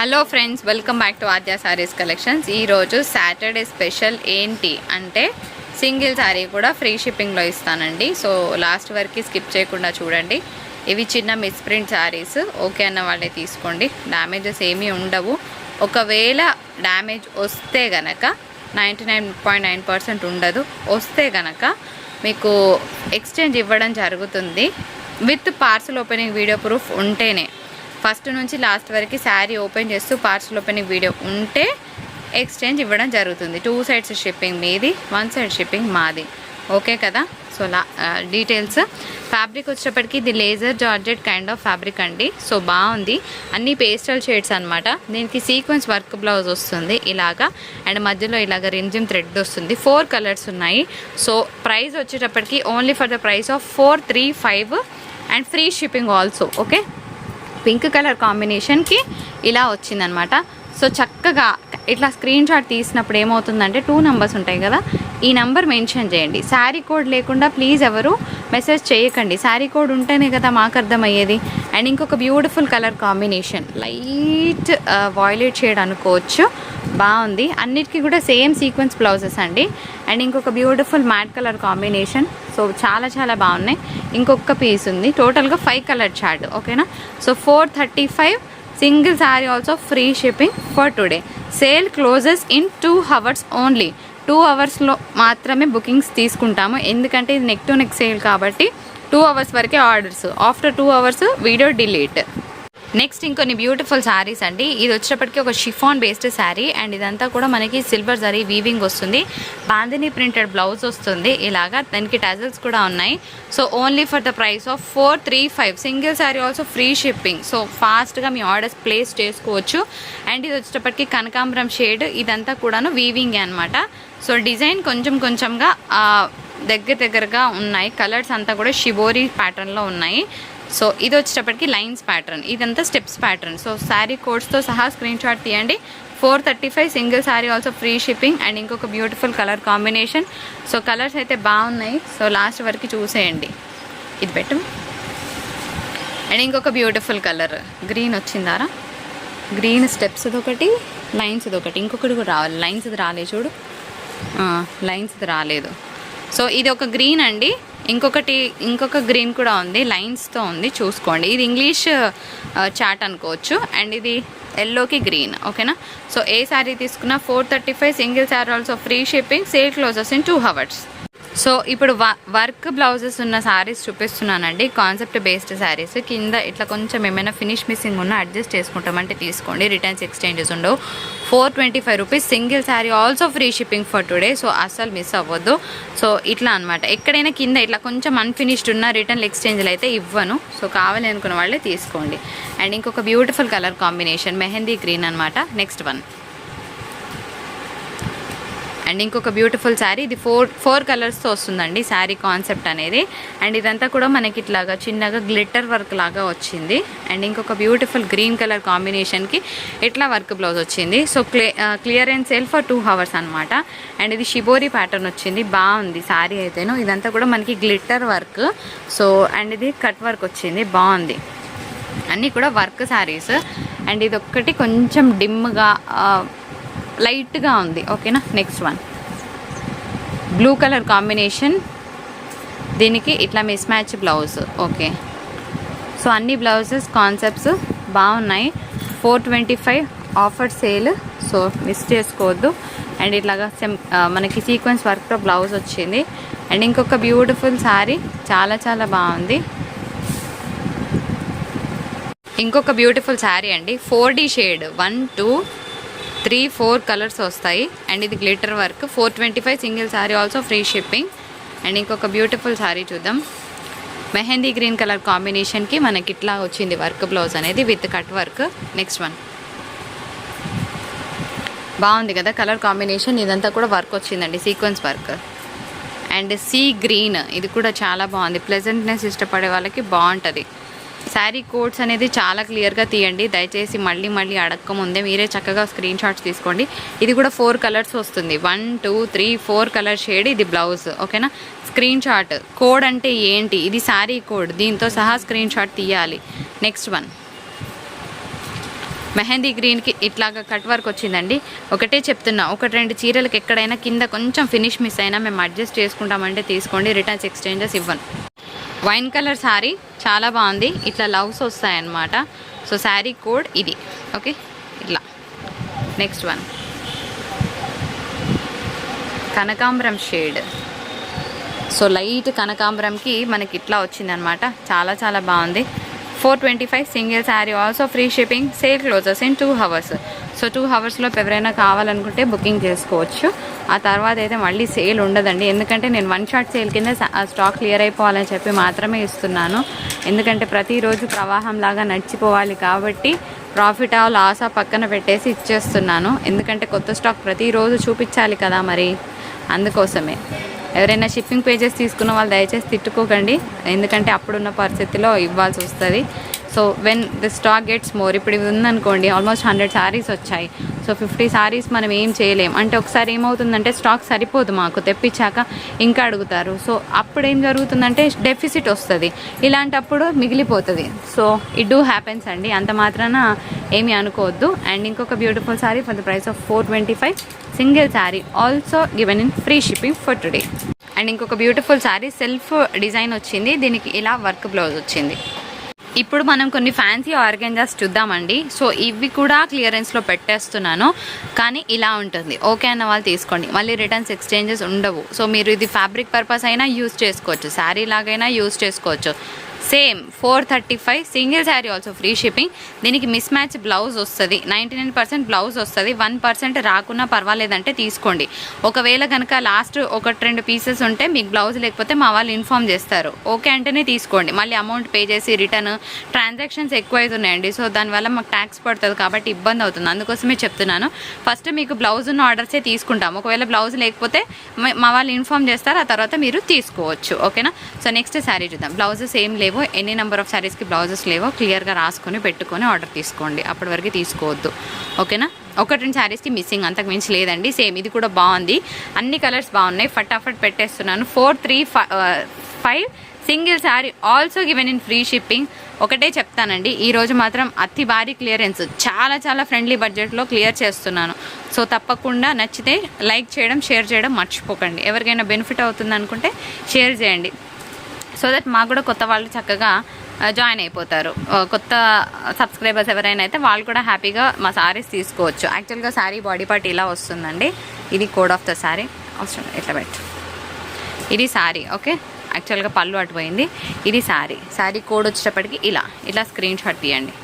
Hello friends welcome back to Aadya Sarees Collections ఈరోజు Saturday special ఏంటి అంటే single sari కూడా ఫ్రీ షిప్పింగ్లో ఇస్తానండి. సో లాస్ట్ వరకు స్కిప్ చేయకుండా చూడండి. ఇవి చిన్న మిస్ప్రింట్ శారీస్ ఓకే అన్న వాళ్ళే తీసుకోండి. డ్యామేజెస్ ఏమీ ఉండవు. ఒకవేళ డ్యామేజ్ వస్తే గనక ninety nine point nine percent ఉండదు. వస్తే గనక మీకు ఎక్స్చేంజ్ ఇవ్వడం జరుగుతుంది. With parcel opening video proof ఉంటేనే. ఫస్ట్ నుంచి లాస్ట్ వరకు శారీ ఓపెన్ చేస్తూ పార్సల్ ఓపెనింగ్ వీడియో ఉంటే ఎక్స్చేంజ్ ఇవ్వడం జరుగుతుంది. టూ సైడ్స్ షిప్పింగ్ మీది వన్ సైడ్ షిప్పింగ్ మాది. ఓకే కదా? సో లా డీటెయిల్స్ ఫ్యాబ్రిక్ వచ్చేటప్పటికి ఇది laser georgette kind of fabric అండి. సో బాగుంది. అన్ని పేస్టల్ షేడ్స్ అనమాట దీనికి సీక్వెన్స్ వర్క్ బ్లౌజ్ వస్తుంది ఇలాగా. అండ్ మధ్యలో ఇలాగ రింజిమ్ థ్రెడ్ వస్తుంది. ఫోర్ కలర్స్ ఉన్నాయి. సో ప్రైస్ వచ్చేటప్పటికి only for the price of four three five and free shipping also okay pink colour కాంబినేషన్కి ఇలా వచ్చిందనమాట. సో చక్కగా ఇట్లా స్క్రీన్ షాట్ తీసినప్పుడు ఏమవుతుందంటే టూ నెంబర్స్ ఉంటాయి కదా ఈ నెంబర్ మెన్షన్ చేయండి. శారీ కోడ్ లేకుండా ప్లీజ్ ఎవరు మెసేజ్ చేయకండి. శారీ కోడ్ ఉంటేనే కదా మాకు అర్థమయ్యేది. అండ్ ఇంకొక beautiful colour combination light violet shade అనుకోవచ్చు. బాగుంది. అన్నిటికీ కూడా సేమ్ సీక్వెన్స్ బ్లౌజెస్ అండి. అండ్ ఇంకొక beautiful matte colour combination. So చాలా చాలా బాగున్నాయి. ఇంకొక పీస్ ఉంది. టోటల్గా ఫైవ్ కలర్ చార్ట్ ఓకేనా so four thirty five single sari also free shipping for today sale closes in two hours only two అవర్స్లో మాత్రమే బుకింగ్స్ తీసుకుంటాము. ఎందుకంటే ఇది నెక్ టు నెక్ సేల్ కాబట్టి టూ అవర్స్ వరకే orders after two hours video delete next ఇంకొన్ని beautiful saris అండి. ఇది వచ్చేటప్పటికి ఒక షిఫాన్ బేస్డ్ శారీ అండ్ ఇదంతా కూడా మనకి సిల్వర్ జరీ వీవింగ్ వస్తుంది. బాందిని ప్రింటెడ్ బ్లౌజ్ వస్తుంది. ఇలాగా దానికి టజల్స్ కూడా ఉన్నాయి. So only for the price of four three five single sari also free shipping so ఫాస్ట్గా మీ ఆర్డర్స్ ప్లేస్ చేసుకోవచ్చు. అండ్ ఇది వచ్చేటప్పటికి కనకాంబరం షేడ్ ఇదంతా కూడాను వీవింగ్ అనమాట సో డిజైన్ కొంచెం కొంచెంగా దగ్గర దగ్గరగా ఉన్నాయి. కలర్స్ అంతా కూడా షిబోరీ ప్యాటర్న్లో ఉన్నాయి. సో ఇది వచ్చేటప్పటికి లైన్స్ ప్యాటర్న్ ఇదంతా స్టెప్స్ ప్యాటర్న్ సో శారీ కోడ్స్తో సహా స్క్రీన్ షాట్ తీయండి. Four thirty five single sari also free shipping and ఇంకొక beautiful colour combination so colours అయితే బాగున్నాయి. సో లాస్ట్ వరకు చూసేయండి. ఇది పెట్టు. అండ్ ఇంకొక బ్యూటిఫుల్ కలర్ గ్రీన్ వచ్చిందారా? గ్రీన్ స్టెప్స్ ఒకటి లైన్స్ ఒకటి ఇంకొకటి కూడా రావాలి. లైన్స్ రాలేదు చూడు. లైన్స్ రాలేదు. సో ఇది ఒక గ్రీన్ అండి. ఇంకొకటి ఇంకొక గ్రీన్ కూడా ఉంది లైన్స్తో ఉంది చూసుకోండి. ఇది ఇంగ్లీష్ చాట్ అనుకోవచ్చు. అండ్ ఇది ఎల్లోకి గ్రీన్ ఓకేనా? సో ఏ శారీ తీసుకున్నా four thirty five single sari also free shipping sale closes in two hours so ఇప్పుడు వర్క్ బ్లౌజెస్ ఉన్న శారీస్ చూపిస్తున్నానండి. Concept based saris. కింద ఇట్లా కొంచెం ఏమైనా ఫినిష్ మిస్సింగ్ ఉన్నా అడ్జస్ట్ చేసుకుంటామంటే తీసుకోండి. రిటర్న్స్ ఎక్స్చేంజెస్ ఉండవు. Four twenty five rupees. Single sari also free shipping for today so అస్సలు మిస్ అవ్వద్దు. సో ఇట్లా అనమాట ఎక్కడైనా కింద ఇట్లా కొంచెం అన్ఫినిష్డ్ ఉన్న రిటర్న్ ఎక్స్చేంజ్లు అయితే ఇవ్వను. సో కావాలి అనుకున్న వాళ్ళే తీసుకోండి. అండ్ ఇంకొక beautiful colour combination mehndi green అనమాట నెక్స్ట్ వన్ అండ్ ఇంకొక బ్యూటిఫుల్ శారీ ఇది ఫోర్ ఫోర్ కలర్స్తో వస్తుందండి శారీ కాన్సెప్ట్ అనేది. అండ్ ఇదంతా కూడా మనకి ఇట్లాగా చిన్నగా గ్లిట్టర్ వర్క్ లాగా వచ్చింది. అండ్ ఇంకొక బ్యూటిఫుల్ గ్రీన్ కలర్ కాంబినేషన్కి ఇట్లా వర్క్ బ్లౌజ్ వచ్చింది. So clay clear and sale for two hours అనమాట అండ్ ఇది షిబోరి ప్యాటర్న్ వచ్చింది. బాగుంది శారీ అయితేను. ఇదంతా కూడా మనకి గ్లిట్టర్ వర్క్ సో అండ్ ఇది కట్ వర్క్ వచ్చింది. బాగుంది. అన్నీ కూడా వర్క్ శారీస్ అండ్ ఇది ఒక్కటి కొంచెం డిమ్గా లైట్గా ఉంది ఓకేనా? Next one blue colour combination దీనికి ఇట్లా mismatch blouse okay. So అన్ని బ్లౌజెస్ కాన్సెప్ట్స్ బాగున్నాయి. Four twenty five offer sale so miss చేసుకోవద్దు. అండ్ ఇట్లాగా సెమ్ మనకి సీక్వెన్స్ వర్క్తో బ్లౌజ్ వచ్చింది. అండ్ ఇంకొక బ్యూటిఫుల్ శారీ చాలా చాలా బాగుంది. ఇంకొక బ్యూటిఫుల్ శారీ అండి four D shade one two three four colours వస్తాయి. అండ్ ఇది glitter work. Four twenty five single sari also free shipping and ఇంకొక బ్యూటిఫుల్ శారీ చూద్దాం. మెహందీ గ్రీన్ కలర్ కాంబినేషన్కి మనకి ఇట్లా వచ్చింది వర్క్ బ్లౌజ్ అనేది with cut work. Next one బాగుంది కదా కలర్ కాంబినేషన్. ఇదంతా కూడా వర్క్ వచ్చిందండి sequence work. And sea green ఇది కూడా చాలా బాగుంది. ప్లెజెంట్నెస్ ఇష్టపడే వాళ్ళకి బాగుంటుంది. శారీ కోడ్స్ అనేది చాలా క్లియర్గా తీయండి. దయచేసి మళ్ళీ మళ్ళీ అడక్క ముందే మీరే చక్కగా స్క్రీన్ షాట్స్ తీసుకోండి. ఇది కూడా ఫోర్ కలర్స్ వస్తుంది. One two three four colour shade ఇది బ్లౌజ్ ఓకేనా స్క్రీన్ షాట్ కోడ్ అంటే ఏంటి? ఇది శారీ కోడ్ దీంతో సహా స్క్రీన్ షాట్ తీయాలి. నెక్స్ట్ వన్ మెహందీ గ్రీన్కి ఇట్లాగా కట్ వర్క్ వచ్చిందండి. ఒకటే చెప్తున్నా. ఒకటి రెండు చీరలకు ఎక్కడైనా కింద కొంచెం ఫినిష్ మిస్ అయినా మేము అడ్జస్ట్ చేసుకుంటామంటే తీసుకోండి. రిటర్న్స్ ఎక్స్చేంజెస్ ఇవ్వను. వైన్ కలర్ శారీ చాలా బాగుంది. ఇట్లా లవ్స్ వస్తాయన్నమాట. సో శారీ కోడ్ ఇది. ఓకే? ఇట్లా. Next one. కనకాంబరం షేడ్. సో లైట్ కనకాంబరంకి మనకి ఇట్లా వచ్చిందనమాట చాలా చాలా బాగుంది. Four twenty five single sari also free shipping sale closes in two hours so two హవర్స్లో ఎవరైనా కావాలనుకుంటే బుకింగ్ చేసుకోవచ్చు. ఆ తర్వాత అయితే మళ్ళీ సేల్ ఉండదండి. ఎందుకంటే నేను వన్ షాట్ సేల్ కింద స్టాక్ క్లియర్ అయిపోవాలని చెప్పి మాత్రమే ఇస్తున్నాను. ఎందుకంటే ప్రతిరోజు ప్రవాహం లాగా నడిచిపోవాలి కాబట్టి ప్రాఫిట్ ఆ లాస్ పక్కన పెట్టేసి ఇచ్చేస్తున్నాను. ఎందుకంటే కొత్త స్టాక్ ప్రతిరోజు చూపించాలి కదా మరి. అందుకోసమే. ఎవరైనా షిప్పింగ్ పేజెస్ తీసుకున్న వాళ్ళు దయచేసి తిట్టుకోకండి. ఎందుకంటే అప్పుడున్న పరిస్థితిలో ఇవ్వాల్సి వస్తుంది. So when the stock gets more ఇప్పుడు ఇది ఉందనుకోండి ఆల్మోస్ట్ హండ్రెడ్ శారీస్ వచ్చాయి. సో ఫిఫ్టీ శారీస్ మనం ఏం చేయలేం. అంటే ఒకసారి ఏమవుతుందంటే స్టాక్ సరిపోదు మాకు తెప్పించాక ఇంకా అడుగుతారు. సో అప్పుడు ఏం జరుగుతుందంటే డెఫిసిట్ వస్తుంది. ఇలాంటప్పుడు మిగిలిపోతుంది. సో ఇట్ డూ హ్యాపెన్స్ అండి. అంత మాత్రాన ఏమీ అనుకోవద్దు. అండ్ ఇంకొక beautiful sari for the price of four twenty five single sari also given in free shipping for today and ఇంకొక బ్యూటిఫుల్ శారీ సెల్ఫ్ డిజైన్ వచ్చింది. దీనికి ఇలా వర్క్ బ్లౌజ్ వచ్చింది. ఇప్పుడు మనం కొన్ని ఫ్యాన్సీ ఆర్గెంజాస్ చూద్దామండి. సో ఇవి కూడా క్లియరెన్స్లో పెట్టేస్తున్నాను. కానీ ఇలా ఉంటుంది. ఓకే అన్న వాళ్ళు తీసుకోండి. మళ్ళీ రిటర్న్స్ ఎక్స్చేంజెస్ ఉండవు. సో మీరు ఇది ఫ్యాబ్రిక్ పర్పస్ అయినా యూస్ చేసుకోవచ్చు. శారీ లాగైనా యూస్ చేసుకోవచ్చు. Same four thirty five. Single sari also free shipping దీనికి మిస్ మ్యాచ్ బ్లౌజ్ వస్తుంది. నైంటీ నైన్ పర్సెంట్ బ్లౌజ్ వస్తుంది. వన్ పర్సెంట్ రాకున్నా పర్వాలేదంటే తీసుకోండి. ఒకవేళ కనుక లాస్ట్ ఒకటి రెండు పీసెస్ ఉంటే మీకు బ్లౌజ్ లేకపోతే మా వాళ్ళు ఇన్ఫామ్ చేస్తారు. ఓకే అంటేనే తీసుకోండి. మళ్ళీ అమౌంట్ పే చేసి రిటర్న్ ట్రాన్సాక్షన్స్ ఎక్కువ అవుతున్నాయండి సో దానివల్ల మాకు ట్యాక్స్ పడుతుంది కాబట్టి ఇబ్బంది అవుతుంది. అందుకోసమే చెప్తున్నాను. ఫస్ట్ మీకు బ్లౌజ్ ఉన్న ఆర్డర్సే తీసుకుంటాం ఒకవేళ బ్లౌజ్ లేకపోతే మా వాళ్ళు ఇన్ఫామ్ చేస్తారు. ఆ తర్వాత మీరు తీసుకోవచ్చు. ఓకేనా సో నెక్స్ట్ శారీ చూద్దాం. బ్లౌజెస్ ఏం లేవు. ఎన్ని నెంబర్ ఆఫ్ శారీస్కి బ్లౌజెస్ లేవో క్లియర్గా రాసుకొని పెట్టుకొని ఆర్డర్ తీసుకోండి. అప్పటి వరకు తీసుకోవద్దు. ఓకేనా? ఒకటి రెండు శారీస్కి మిస్సింగ్ అంతకు మించి లేదండి. సేమ్ ఇది కూడా బాగుంది. అన్ని కలర్స్ బాగున్నాయి. ఫటాఫట్ పెట్టేస్తున్నాను. Four three five single sari also given in free shipping ఒకటే చెప్తానండి. ఈరోజు మాత్రం అతి భారీ క్లియరెన్స్ చాలా చాలా ఫ్రెండ్లీ బడ్జెట్లో క్లియర్ చేస్తున్నాను. సో తప్పకుండా నచ్చితే లైక్ చేయడం షేర్ చేయడం మర్చిపోకండి. ఎవరికైనా బెనిఫిట్ అవుతుంది అనుకుంటే షేర్ చేయండి. సో దట్ మాకు కూడా కొత్త వాళ్ళు చక్కగా జాయిన్ అయిపోతారు. కొత్త సబ్స్క్రైబర్స్ ఎవరైనా అయితే వాళ్ళు కూడా హ్యాపీగా మా శారీస్ తీసుకోవచ్చు. యాక్చువల్గా శారీ బాడీ పార్ట్ ఇలా వస్తుందండి. ఇది కోడ్ ఆఫ్ ద శారీ అవసరం ఇట్లా పెట్టు. ఇది శారీ ఓకే యాక్చువల్గా పళ్ళు అటుపోయింది. ఇది శారీ శారీ కోడ్ వచ్చేటప్పటికి ఇలా. ఇలా స్క్రీన్ షాట్ తీయండి.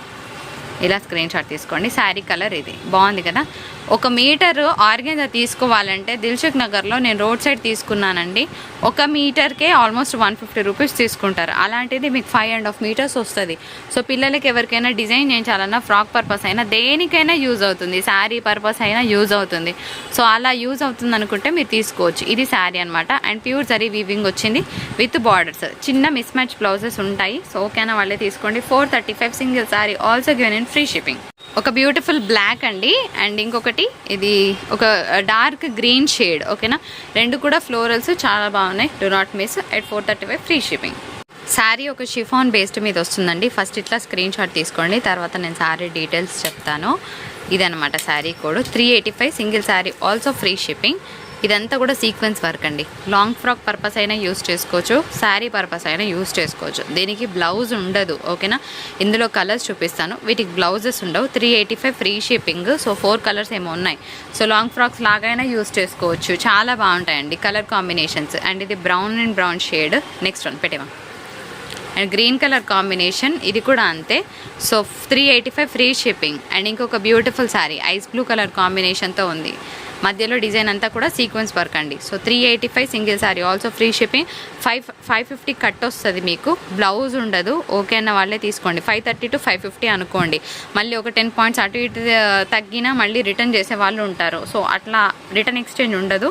ఇలా స్క్రీన్ షాట్ తీసుకోండి. శారీ కలర్ ఇది. బాగుంది కదా? ఒక మీటరు ఆర్గెంజా తీసుకోవాలంటే దిల్సుఖ్ నగర్లో నేను రోడ్ సైడ్ తీసుకున్నానండి. ఒక మీటర్కే ఆల్మోస్ట్ వన్ ఫిఫ్టీ రూపీస్ తీసుకుంటారు. అలాంటిది మీకు ఫైవ్ అండ్ హాఫ్ మీటర్స్ వస్తుంది. సో పిల్లలకి ఎవరికైనా డిజైన్ చేయించాలన్నా ఫ్రాక్ పర్పస్ అయినా దేనికైనా యూజ్ అవుతుంది. శారీ పర్పస్ అయినా యూజ్ అవుతుంది. సో అలా యూజ్ అవుతుంది అనుకుంటే మీరు తీసుకోవచ్చు. ఇది శారీ అనమాట అండ్ ప్యూర్ జరీ వీవింగ్ వచ్చింది విత్ బార్డర్స్. చిన్న మిస్ మ్యాచ్ బ్లౌజెస్ ఉంటాయి. సో ఓకేనా వాళ్ళే తీసుకోండి. Four thirty five single sari also given in free shipping. ఒక బ్యూటిఫుల్ బ్లాక్ అండి. అండ్ ఇంకొకటి ఇది ఒక డార్క్ గ్రీన్ షేడ్ ఓకేనా రెండు కూడా ఫ్లోరల్స్ చాలా బాగున్నాయి. Do not miss at four thirty five free shipping sari ఒక షిఫాన్ బేస్డ్ మీద వస్తుందండి. ఫస్ట్ ఇట్లా స్క్రీన్ షాట్ తీసుకోండి. తర్వాత నేను శారీ డీటెయిల్స్ చెప్తాను. ఇదనమాట sari code three eighty five single sari also free shipping ఇదంతా కూడా సీక్వెన్స్ వర్క్ అండి. లాంగ్ ఫ్రాక్ పర్పస్ అయినా యూస్ చేసుకోవచ్చు శారీ పర్పస్ అయినా యూస్ చేసుకోవచ్చు. దీనికి బ్లౌజ్ ఉండదు ఓకేనా ఇందులో కలర్స్ చూపిస్తాను. వీటికి బ్లౌజెస్ ఉండవు. Three eighty five free shipping so four colours ఏమో ఉన్నాయి. సో లాంగ్ ఫ్రాక్స్ లాగైనా యూస్ చేసుకోవచ్చు. చాలా బాగుంటాయండి కలర్ కాంబినేషన్స్ అండ్ ఇది brown and brown shade next one పెట్టేవా? And green colour combination ఇది కూడా అంతే. So three eighty five free shipping and ఇంకొక beautiful sari ice blue colour కాంబినేషన్తో ఉంది. మధ్యలో డిజైన్ అంతా కూడా సీక్వెన్స్ వర్క్ అండి. So three eighty five single sari also free shipping five five fifty cut వస్తుంది మీకు. బ్లౌజ్ ఉండదు. ఓకే అన్న వాళ్ళే తీసుకోండి. Five thirty to five fifty అనుకోండి. మళ్ళీ ఒక టెన్ పాయింట్స్ అటు ఇటు తగ్గినా మళ్ళీ రిటర్న్ చేసే వాళ్ళు ఉంటారు. సో అట్లా రిటర్న్ ఎక్స్చేంజ్ ఉండదు.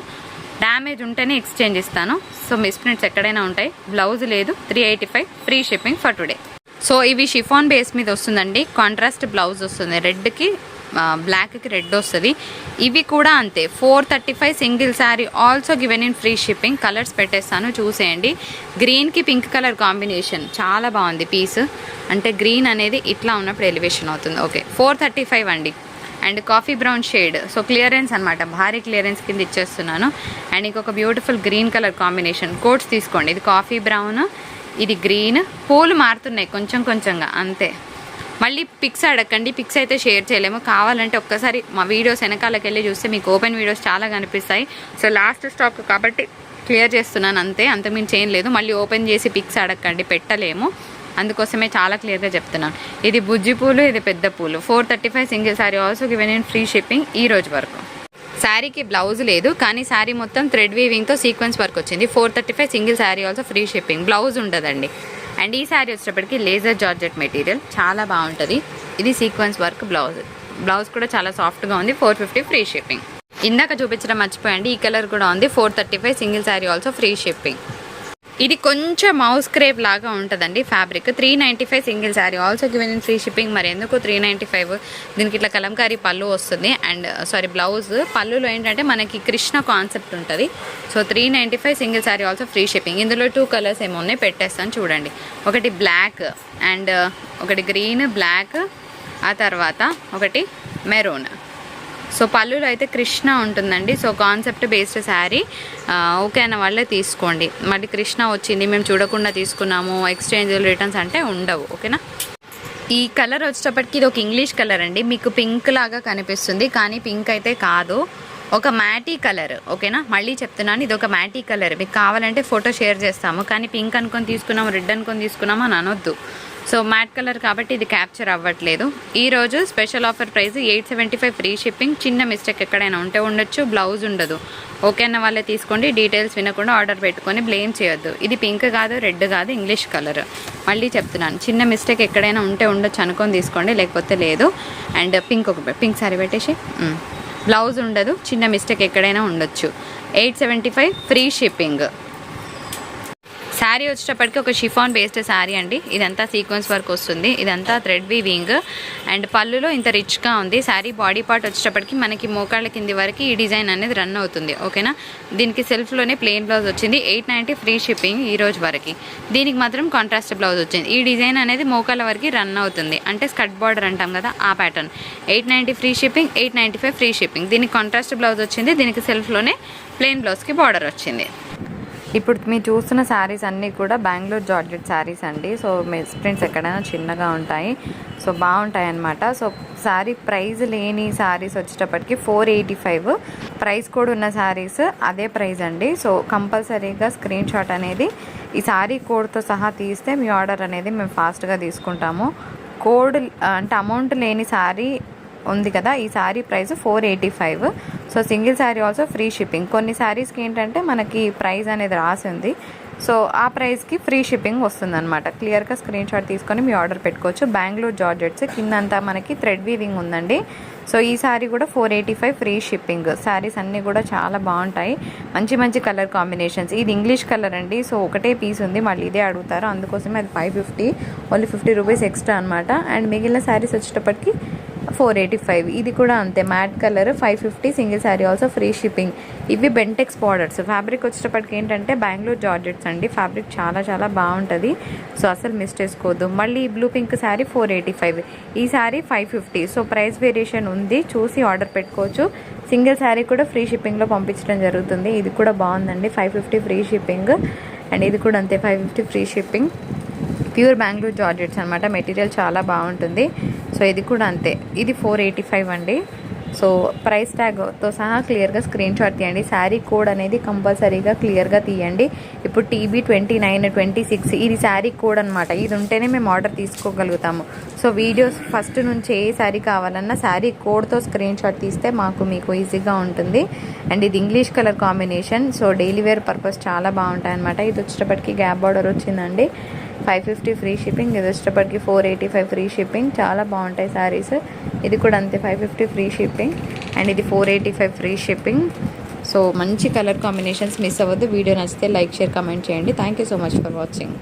డ్యామేజ్ ఉంటేనే ఎక్స్చేంజ్ ఇస్తాను. సో మిస్ ప్రింట్స్ ఎక్కడైనా ఉంటాయి. బ్లౌజ్ లేదు. Three eighty five free shipping for today so ఇవి షిఫాన్ బేస్ మీద వస్తుందండి. కాంట్రాస్ట్ బ్లౌజ్ వస్తుంది. రెడ్కి బ్లాక్కి రెడ్ వస్తుంది. ఇవి కూడా అంతే. Four thirty five single sari also given in free shipping colours పెట్టేస్తాను చూసేయండి. గ్రీన్కి పింక్ కలర్ కాంబినేషన్ చాలా బాగుంది పీస్ అంటే గ్రీన్ అనేది ఇట్లా ఉన్నప్పుడు ఎలివేషన్ అవుతుంది. ఓకే ఫోర్ థర్టీ ఫైవ్ అండి. And coffee brown shade so clearance అనమాట భారీ క్లియరెన్స్ కింద ఇచ్చేస్తున్నాను. అండ్ ఇంకొక beautiful green colour combination quotes తీసుకోండి. ఇది కాఫీ బ్రౌన్ ఇది గ్రీన్ పూలు మారుతున్నాయి కొంచెం కొంచెంగా. అంతే. మళ్ళీ పిక్స్ అడగండి. పిక్స్ అయితే షేర్ చేయలేము. కావాలంటే ఒక్కసారి మా వీడియోస్ వెనకాలకి వెళ్ళి చూస్తే మీకు ఓపెన్ వీడియోస్ చాలా కనిపిస్తాయి. సో లాస్ట్ స్టాక్ కాబట్టి క్లియర్ చేస్తున్నాను అంతే. అంతకుమించి ఏం లేదు. మళ్ళీ ఓపెన్ చేసి పిక్స్ అడగండి. పెట్టలేము. అందుకోసమే చాలా క్లియర్గా చెప్తున్నాను. ఇది బుజ్జి పూలు ఇది పెద్ద పూలు. Four thirty five single sari also given in free shipping ఈ రోజు వరకు. శారీకి బ్లౌజ్ లేదు. కానీ శారీ మొత్తం థ్రెడ్ వీవింగ్తో సీక్వెన్స్ వర్క్ వచ్చింది. Four thirty five single sari also free shipping blouse ఉండదండి. అండ్ ఈ శారీ వచ్చేటప్పటికి లేజర్ జార్జెట్ మెటీరియల్. చాలా బాగుంటుంది. ఇది సీక్వెన్స్ వర్క్ బ్లౌజ్ బ్లౌజ్ కూడా చాలా సాఫ్ట్గా ఉంది. ఫోర్ ఫిఫ్టీ ఫ్రీ షిప్పింగ్ ఇందాక చూపించడం మర్చిపోయండి. ఈ కలర్ కూడా ఉంది. Four thirty five single sari also free shipping ఇది కొంచెం మౌస్ క్రేప్ లాగా ఉంటుందండి fabric three ninety five single sari also given in free shipping మరి ఎందుకు త్రీ నైంటీ ఫైవ్ దీనికి ఇట్లా కలంకారీ పళ్ళు వస్తుంది. అండ్ సారీ బ్లౌజ్ పళ్ళులో ఏంటంటే మనకి కృష్ణ కాన్సెప్ట్ ఉంటుంది. So three ninety five single sari also free shipping ఇందులో టూ కలర్స్ ఏమో ఉన్నాయి పెట్టేస్తాను చూడండి. ఒకటి బ్లాక్ అండ్ uh, ఒకటి గ్రీన్ బ్లాక్ ఆ తర్వాత ఒకటి మెరూన్ సో పళ్ళులో అయితే కృష్ణ ఉంటుందండి. So concept based sari okay అన్న వాళ్ళే తీసుకోండి. మళ్ళీ కృష్ణ వచ్చింది మేము చూడకుండా తీసుకున్నాము ఎక్స్చేంజ్ రిటర్న్స్ అంటే ఉండవు ఓకేనా? ఈ కలర్ వచ్చేటప్పటికి ఇది ఒక ఇంగ్లీష్ కలర్ అండి. మీకు పింక్ లాగా కనిపిస్తుంది కానీ పింక్ అయితే కాదు. ఒక మ్యాటీ కలర్ ఓకేనా? మళ్ళీ చెప్తున్నాను ఇది ఒక మ్యాటీ కలర్ మీకు కావాలంటే ఫోటో షేర్ చేస్తాము కానీ పింక్ అనుకొని తీసుకున్నాము రెడ్ అనుకొని తీసుకున్నాము అని అనొద్దు. సో మ్యాట్ కలర్ కాబట్టి ఇది క్యాప్చర్ అవ్వట్లేదు. ఈ రోజు special offer price eight seventy five free shipping. చిన్న మిస్టేక్ ఎక్కడైనా ఉంటే ఉండొచ్చు బ్లౌజ్ ఉండదు. ఓకే అన్న వాళ్ళే తీసుకోండి డీటెయిల్స్ వినకుండా ఆర్డర్ పెట్టుకొని బ్లేమ్ చేయొద్దు. ఇది పింక్ కాదు రెడ్ కాదు ఇంగ్లీష్ కలర్. మళ్ళీ చెప్తున్నాను చిన్న మిస్టేక్ ఎక్కడైనా ఉంటే ఉండొచ్చు అనుకొని తీసుకోండి లేకపోతే లేదు. అండ్ పింక్ ఒక పింక్ సారీ పెట్టేసి బ్లౌజ్ ఉండదు చిన్న మిస్టేక్ ఎక్కడైనా ఉండొచ్చు. Eight seventy five free shipping. Sari వచ్చేటప్పటికి ఒక షిఫాన్ బేస్డ్ శారీ అండి. ఇదంతా సీక్వెన్స్ వర్క్ వస్తుంది. ఇదంతా థ్రెడ్ వీవింగ్ అండ్ పళ్ళులో ఇంత రిచ్గా ఉంది. శారీ బాడీ పార్ట్ వచ్చేటప్పటికి మనకి మోకాళ్ళ కింది వరకు ఈ డిజైన్ అనేది రన్ అవుతుంది. ఓకేనా? దీనికి సెల్ఫ్లోనే ప్లెయిన్ బ్లౌజ్ వచ్చింది. ఎయిట్ నైంటీ ఫ్రీ షిప్పింగ్ ఈ రోజు వరకు. దీనికి మాత్రం కాంట్రాస్ట్ బ్లౌజ్ వచ్చింది. ఈ డిజైన్ అనేది మోకాళ్ళ వరకు రన్ అవుతుంది. అంటే స్కట్ బార్డర్ అంటాం కదా ఆ pattern eight ninety free shipping eight ninety five free shipping దీనికి కాంట్రాస్ట్ బ్లౌజ్ వచ్చింది. దీనికి సెల్ఫ్లోనే ప్లెయిన్ బ్లౌజ్కి బార్డర్ వచ్చింది. ఇప్పుడు మీరు చూస్తున్న శారీస్ అన్నీ కూడా బెంగళూరు జార్జెట్ శారీస్ అండి. సో మీ ప్రింట్స్ ఎక్కడైనా చిన్నగా ఉంటాయి. సో బాగుంటాయి అన్నమాట. సో శారీ ప్రైస్ లేని శారీస్ వచ్చేటప్పటికి ఫోర్ ఎయిటీ ఫైవ్. ప్రైస్ కూడా ఉన్న శారీస్ అదే ప్రైస్ అండి. సో కంపల్సరీగా స్క్రీన్ షాట్ అనేది ఈ శారీ కోడ్తో సహా తీస్తే మీ ఆర్డర్ అనేది మేము ఫాస్ట్గా తీసుకుంటాము. కోడ్ అంటే అమౌంట్ లేని శారీ ఉంది కదా ఈ sari price four eighty five so single sari also free shipping కొన్ని శారీస్కి ఏంటంటే మనకి ప్రైస్ అనేది రాసి ఉంది. సో ఆ ప్రైస్కి ఫ్రీ షిప్పింగ్ వస్తుంది అనమాట క్లియర్గా స్క్రీన్ షాట్ తీసుకొని మీ ఆర్డర్ పెట్టుకోవచ్చు. బెంగళూరు జార్జెట్స్ కిందంతా మనకి థ్రెడ్ వీవింగ్ ఉందండి. సో ఈ శారీ కూడా four eighty five free shipping saris అన్నీ కూడా చాలా బాగుంటాయి. మంచి మంచి కలర్ కాంబినేషన్స్ ఇది ఇంగ్లీష్ కలర్ అండి. సో ఒకటే పీస్ ఉంది. మళ్ళీ ఇదే అడుగుతారు. అందుకోసమే అది five fifty only fifty rupees extra అనమాట అండ్ మిగిలిన శారీస్ వచ్చేటప్పటికి ఫోర్ ఎయిటీ ఫైవ్. ఇది కూడా అంతే. Matte colour five fifty. Single sari also free shipping ఇవి బెంటెక్స్ బార్డర్స్ ఫ్యాబ్రిక్ వచ్చేటప్పటికి ఏంటంటే బెంగళూరు జార్జెట్స్ అండి. ఫ్యాబ్రిక్ చాలా చాలా బాగుంటుంది. సో అసలు మిస్ చేసుకోవద్దు. మళ్ళీ ఈ blue pink sari four eighty five. ఈ sari five fifty. So price variation ఉంది. చూసి ఆర్డర్ పెట్టుకోవచ్చు. సింగిల్ శారీ కూడా ఫ్రీ షిప్పింగ్లో పంపించడం జరుగుతుంది. ఇది కూడా బాగుందండి. Five fifty free shipping and ఇది కూడా అంతే. Five fifty free shipping pure Bengaluru georgettes అనమాట మెటీరియల్ చాలా బాగుంటుంది. సో ఇది కూడా అంతే. ఇది ఫోర్ ఎయిటీ ఫైవ్ అండి. సో ప్రైస్ ట్యాగ్తో సహా క్లియర్గా స్క్రీన్ షాట్ తీయండి. శారీ కోడ్ అనేది కంపల్సరీగా క్లియర్గా తీయండి. ఇప్పుడు TB twenty nine twenty six ఇది శారీ కోడ్ అనమాట ఇది ఉంటేనే మేము ఆర్డర్ తీసుకోగలుగుతాము. సో వీడియోస్ ఫస్ట్ నుంచి ఏ శారీ కావాలన్నా శారీ కోడ్తో స్క్రీన్ షాట్ తీస్తే మాకు మీకు ఈజీగా ఉంటుంది. అండ్ ఇది English colour combination so daily wear purpose చాలా బాగుంటాయి అనమాట ఇది వచ్చేటప్పటికి గ్యాప్ బార్డర్ వచ్చిందండి. ఫైవ్ ఫిఫ్టీ ఫ్రీ షిప్పింగ్ ఇది వచ్చేటప్పటికి four eighty five free shipping చాలా బాగుంటాయి శారీస్. ఇది కూడా అంతే five fifty free shipping and ఇది four eighty five free shipping so మంచి కలర్ కాంబినేషన్స్ మిస్ అవ్వద్దు. వీడియో నచ్చితే లైక్ షేర్ కమెంట్ చేయండి. Thank you so much for watching